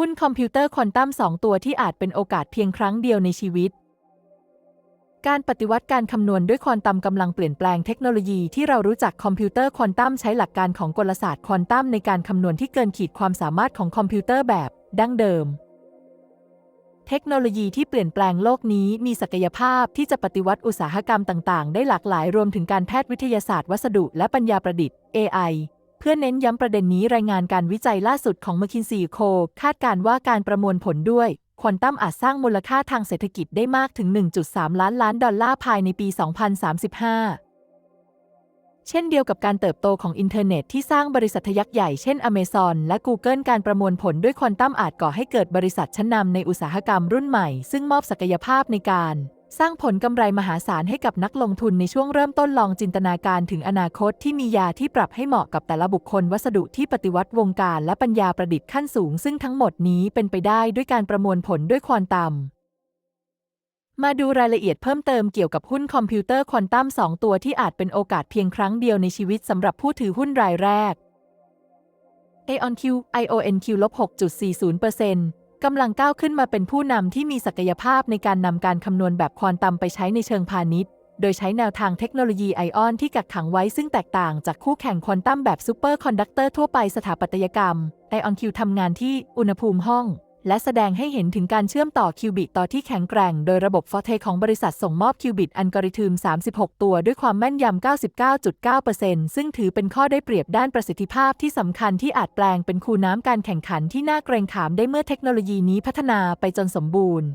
หุ้นคอมพิวเตอร์ควอนตัม2ตัวที่อาจเป็นโอกาสเพียงครั้งเดียวในชีวิต การปฏิวัติการคำนวณด้วยควอนตัมกำลังเปลี่ยนแปลงเทคโนโลยีที่เรารู้จักคอมพิวเตอร์ควอนตัมใช้หลักการของกลศาสตร์ควอนตัมในการคำนวณที่เกินขีดความสามารถของคอมพิวเตอร์แบบดั้งเดิม เทคโนโลยีที่เปลี่ยนแปลงโลกนี้มีศักยภาพที่จะปฏิวัติอุตสาหกรรมต่าง ๆ ได้หลากหลายรวมถึงการแพทย์วิทยาศาสตร์วัสดุและปัญญาประดิษฐ์ AI เพื่อเน้นย้ำประเด็นนี้รายงานการวิจัยล่าสุดของ McKinsey Co คาดการว่าการประมวลผลด้วยควอนตัมอาจสร้างมูลค่าทางเศรษฐกิจได้มากถึง 1.3 ล้านล้านดอลลาร์ภายในปี 2035 เช่นเดียวกับการเติบโตของอินเทอร์เน็ตที่สร้างบริษัทยักษ์ใหญ่เช่น Amazon และ Google การประมวลผลด้วยควอนตัมอาจก่อให้เกิดบริษัทชั้นนำในอุตสาหกรรมรุ่นใหม่ ซึ่งมอบศักยภาพในการ สร้างผลกำไรมหาศาลให้กับนักลงทุนในช่วงเริ่มต้นลองจินตนาการถึงอนาคตที่มียาที่ปรับให้เหมาะกับแต่ละบุคคลวัสดุที่ปฏิวัติวงการและปัญญาประดิษฐ์ขั้นสูง ซึ่งทั้งหมดนี้เป็นไปได้ด้วยการประมวลผลด้วยควอนตัมมาดูรายละเอียดเพิ่มเติมเกี่ยวกับหุ้นคอมพิวเตอร์ควอนตัม2ตัวที่อาจเป็นโอกาสเพียงครั้งเดียวในชีวิตสำหรับผู้ถือหุ้นรายแรก AONQ IONQ ลบ6.40% กำลังก้าวขึ้นมาเป็นผู้นำที่มีศักยภาพในการนำการคำนวณแบบควอนตัมไปใช้ในเชิงพาณิชย์ โดยใช้แนวทางเทคโนโลยีไอออนที่กักขังไว้ซึ่งแตกต่างจากคู่แข่งควอนตัมแบบซูเปอร์คอนดักเตอร์ทั่วไปสถาปัตยกรรมไอออนคิวทำงานที่อุณหภูมิห้อง และแสดงให้เห็นถึงการเชื่อมต่อคิวบิตต่อที่แข็งแกร่ง โดยระบบฟอเทของบริษัทส่งมอบคิวบิตอัลกอริทึม 36 ตัวด้วยความแม่นยำ 99.9%ซึ่งถือเป็นข้อได้เปรียบด้านประสิทธิภาพที่สำคัญที่อาจแปลงเป็นคูน้ำการแข่งขันที่น่าเกรงขามได้เมื่อเทคโนโลยีนี้พัฒนาไปจนสมบูรณ์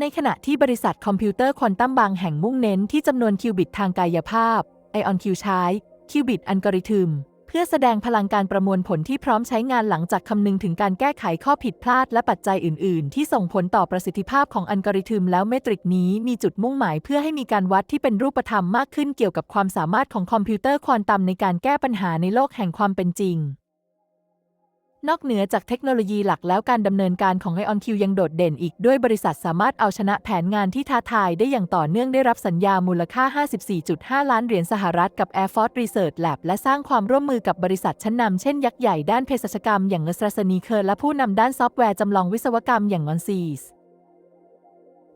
ในขณะที่บริษัทคอมพิวเตอร์ควอนตัมบางแห่งมุ่งเน้นที่จำนวนคิวบิตทางกายภาพ IonQ ใช้ คิวบิตอัลกอริทึม พื่อแสดงพลังการประมวลผลที่พร้อมใช้งานหลังจากคำนึงถึงการแก้ไขข้อผิดพลาดและปัจจัยอื่น ๆ ที่ส่งผลต่อประสิทธิภาพของอัลกอริทึมแล้วเมตริกนี้มีจุดมุ่งหมายเพื่อให้มีการวัดที่เป็นรูปธรรมมากขึ้นเกี่ยวกับความสามารถของคอมพิวเตอร์ควอนตัมในการแก้ปัญหาในโลกแห่งความเป็นจริง นอกเหนือจากเทคโนโลยีหลักแล้วการดำเนินการของ IonQ ยังโดดเด่นอีกด้วยบริษัทสามารถเอาชนะแผนงานที่ท้าทายได้อย่างต่อเนื่องได้รับสัญญามูลค่า 54.5 ล้านเหรียญสหรัฐกับ Air Force Research Lab และสร้างความร่วมมือกับบริษัทชั้นนำเช่นยักษ์ใหญ่ด้านเภสัชกรรมอย่างเนสราสนีเคอร์และผู้นำด้านซอฟต์แวร์จำลองวิศวกรรมอย่างงอนซีส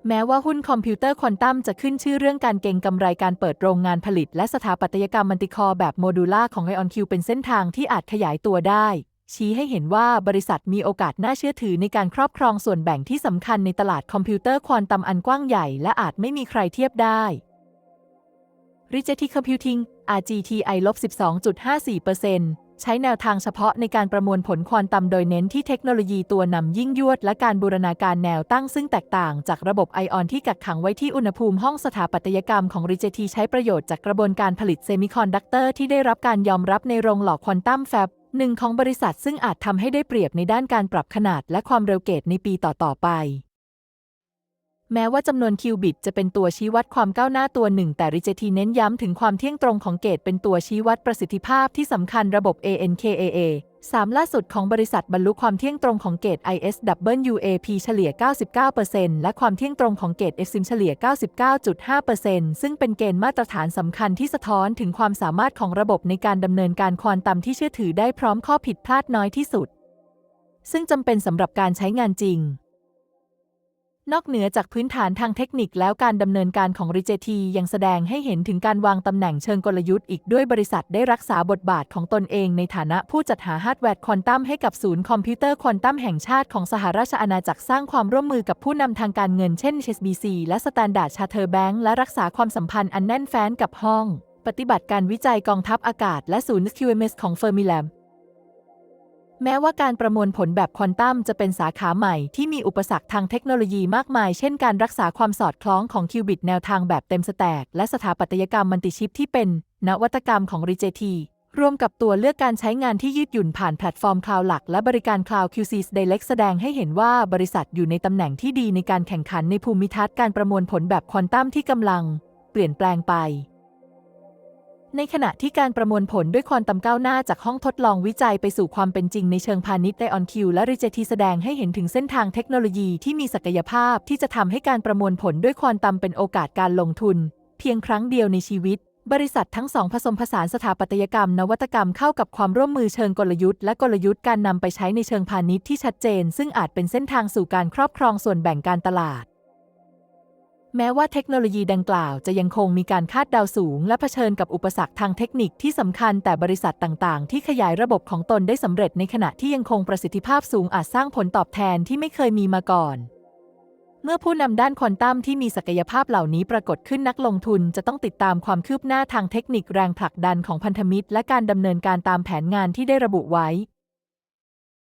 แม้ว่าหุ้นคอมพิวเตอร์ควอนตัมจะขึ้นชื่อเรื่องการเก็งกำไรการเปิดโรงงานผลิต และสถาปัตยกรรมมัลติคอร์แบบโมดูล่าของ IonQ เป็นเส้นทางที่อาจขยายตัวได้ ชี้ให้เห็นว่าบริษัทมีโอกาสน่าเชื่อถือในการครอบครองส่วนแบ่งที่สำคัญในตลาดคอมพิวเตอร์ควอนตัมอันกว้างใหญ่และอาจไม่มีใครเทียบได้ Rigetti Computing RGTI ลบ12.54%ใช้แนวทางเฉพาะในการประมวลผลควอนตัมโดยเน้นที่เทคโนโลยีตัวนำยิ่งยวด และการบูรณาการแนวตั้งซึ่งแตกต่างจากระบบไอออนที่กักขังไว้ที่อุณหภูมิห้องสถาปัตยกรรมของ Rigetti ใช้ประโยชน์จากกระบวนการผลิตเซมิคอนดักเตอร์ที่ได้รับการยอมรับในโรงหล่อควอนตัมแฟบ หนึ่งของบริษัทซึ่งอาจทำให้ได้เปรียบในด้านการปรับขนาดและความเร็วเกตในปีต่อ ๆ ไป แม้ว่าจำนวนคิวบิตจะเป็นตัวชี้วัดความก้าวหน้าตัวหนึ่ง แต่ริเจทีเน้นย้ำถึงความเที่ยงตรงของเกตเป็นตัวชี้วัดประสิทธิภาพที่สำคัญระบบ ANKAA 3 ล่าสุดของบริษัทบรรลุความเที่ยงตรงของเกต ISWAP เฉลี่ย 99%และความเที่ยงตรงของเกต FSIM เฉลี่ย 99.5%ซึ่งเป็นเกณฑ์มาตรฐานสำคัญที่สะท้อนถึงความสามารถของระบบในการดำเนินการควอนตัมที่เชื่อถือได้พร้อมข้อผิดพลาดน้อยที่สุด ซึ่งจำเป็นสำหรับการใช้งานจริง นอกเหนือจากพื้นฐานทางเทคนิคแล้วการดำเนินการของ r i g e t ยังแสดงให้เห็นถึงการวางตำแหน่งเชิงกลยุทธ์อีกด้วยบริษัทได้รักษาบทบาทของตนเองในฐานะผู้จัดหาฮาร์ดแวร์ควอนตัมให้กับศูนย์คอมพิวเตอร์ควอนตัมแห่งชาติของสหราชอาณาจักรสร้างความร่วมมือกับผู้นำทางการเงินเช่น HSBC และ Standard Chartered Bank และรักษาความสัมพันธ์อันแน่นแฟ้นกับห้อง ปฏิบัติการวิจัยกองทัพอากาศและศูนย์ QMS ของ Fermilab แม้ แม้ว่าการประมวลผลแบบควอนตัมจะเป็นสาขาใหม่ที่มีอุปสรรคทางเทคโนโลยีมากมาย เช่นการรักษาความสอดคล้องของคิวบิตแนวทางแบบเต็มสแต็กและสถาปัตยกรรมมัลติชิปที่เป็น นวัตกรรมของ r i g e t รวมกับตัวเลือกการใช้งานที่ยืดหยุ่นผ่านแพลตฟอร์มคลาวด์หลัก และบริการ Cloud QC Direct แสดงให้เห็นว่าบริษัทอยู่ในตำแหน่งที่ดีในการแข่งขันในภูมิทัศน์การประมวลผลแบบควอนตัมที่กำลัง เปลี่ยนแปลงไป ในขณะที่การประมวลผลด้วยควอนตัมก้าวหน้าจากห้องทดลองวิจัยไปสู่ความเป็นจริงในเชิงพาณิชย์ไดออนคิวและริเจทีแสดงให้เห็นถึงเส้นทางเทคโนโลยีที่มีศักยภาพที่จะทำให้การประมวลผลด้วยควอนตัมเป็นโอกาสการลงทุน เพียงครั้งเดียวในชีวิต บริษัททั้งสองผสมผสานสถาปัตยกรรม นวัตกรรมเข้ากับความร่วมมือเชิงกลยุทธ์และกลยุทธ์การนำไปใช้ในเชิงพาณิชย์ที่ชัดเจน ซึ่งอาจเป็นเส้นทางสู่การครอบครองส่วนแบ่งการตลาด แม้ว่าเทคโนโลยีดังกล่าวจะยังคงมีการคาดเดาสูง และเผชิญกับอุปสรรคทางเทคนิคที่สำคัญแต่บริษัทต่าง ๆ ที่ขยายระบบของตนได้สำเร็จในขณะที่ยังคงประสิทธิภาพสูงอาจสร้างผลตอบแทนที่ไม่เคยมีมาก่อน เมื่อผู้นำด้านควอนตัมที่มีศักยภาพเหล่านี้ปรากฏขึ้นนักลงทุนจะต้องติดตามความคืบหน้าทางเทคนิคแรงผลักดันของพันธมิตร และการดำเนินการตามแผนงานที่ได้ระบุไว้